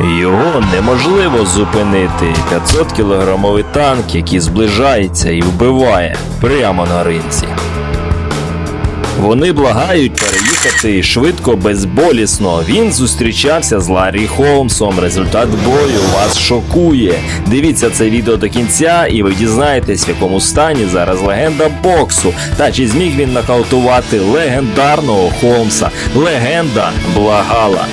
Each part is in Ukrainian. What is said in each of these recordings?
Його неможливо зупинити. 500 кілограмовий танк, який зближається і вбиває прямо на ринці. Вони благають переїхати швидко, безболісно. Він зустрічався з Ларрі Холмсом. Результат бою вас шокує. Дивіться це відео до кінця, і ви дізнаєтесь, в якому стані зараз легенда боксу. Та чи зміг він нокаутувати легендарного Холмса. Легенда благала.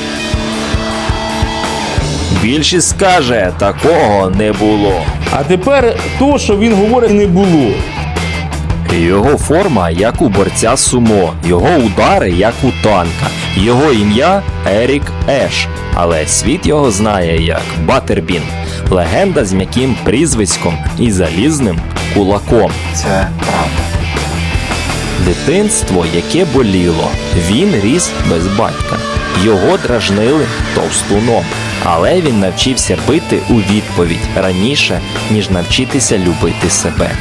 Більшість скаже, такого не було. А тепер то, що він говорить, не було. Його форма як у борця сумо, його удари як у танка, його ім'я Ерік Еш, але світ його знає як Батербін, легенда з м'яким прізвиськом і залізним кулаком. Це правда. Дитинство, яке боліло, він ріс без батька. Його дражнили товстуном, але він навчився бити у відповідь раніше, ніж навчитися любити себе.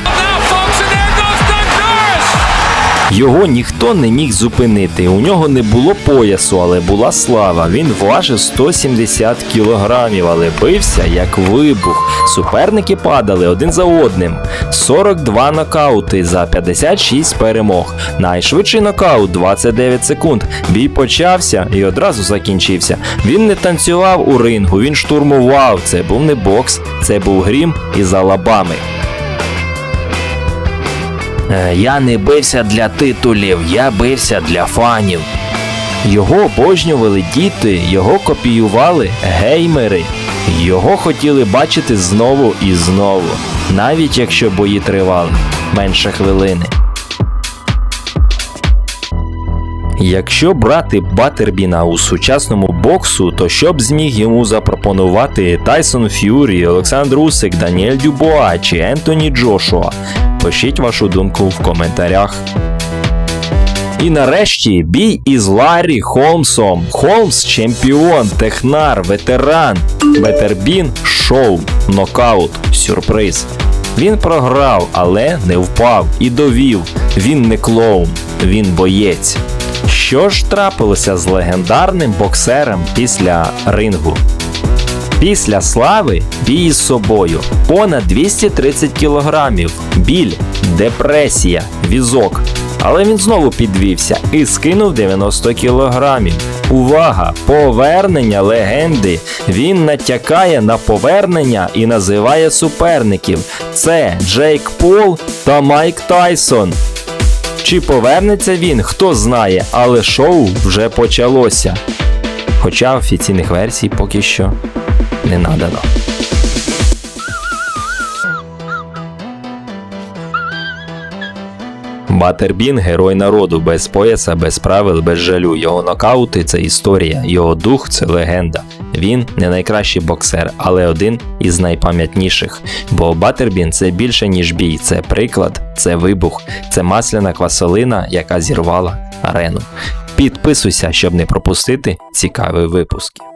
Його ніхто не міг зупинити. У нього не було поясу, але була слава. Він важив 170 кілограмів, але бився як вибух. Суперники падали один за одним. 42 нокаути за 56 перемог. Найшвидший нокаут 29 секунд. Бій почався і одразу закінчився. Він не танцював у рингу, він штурмував. Це був не бокс, це був грім із Алабами. Е, Я не бився для титулів, я бився для фанів. Його обожнювали діти, його копіювали геймери. Його хотіли бачити знову і знову, навіть якщо бої тривали менше хвилини. Якщо брати Батербіна у сучасному боксу, то що б зміг йому запропонувати Тайсон Ф'юрі, Олександр Усик, Даніель Дюбуа чи Ентоні Джошуа? Пишіть вашу думку в коментарях. І нарешті бій із Ларрі Холмсом. Холмс чемпіон, технар, ветеран. Бетербін шоу, нокаут, сюрприз. Він програв, але не впав і довів. Він не клоун, він боєць. Що ж трапилося з легендарним боксером після рингу? Після слави бій із собою понад 230 кілограмів, біль, депресія, візок. Але він знову підвівся і скинув 90 кілограмів. Увага! Повернення легенди. Він натякає на повернення і називає суперників. Це Джейк Пол та Майк Тайсон. Чи повернеться він, хто знає, але шоу вже почалося. Хоча офіційних версій поки що не надано. Батербін герой народу, без пояса, без правил, без жалю. Його нокаути це історія, його дух це легенда. Він не найкращий боксер, але один із найпам'ятніших. Бо Батербін це більше ніж бій, це приклад, це вибух, це масляна квасолина, яка зірвала арену. Підписуйся, щоб не пропустити цікаві випуски.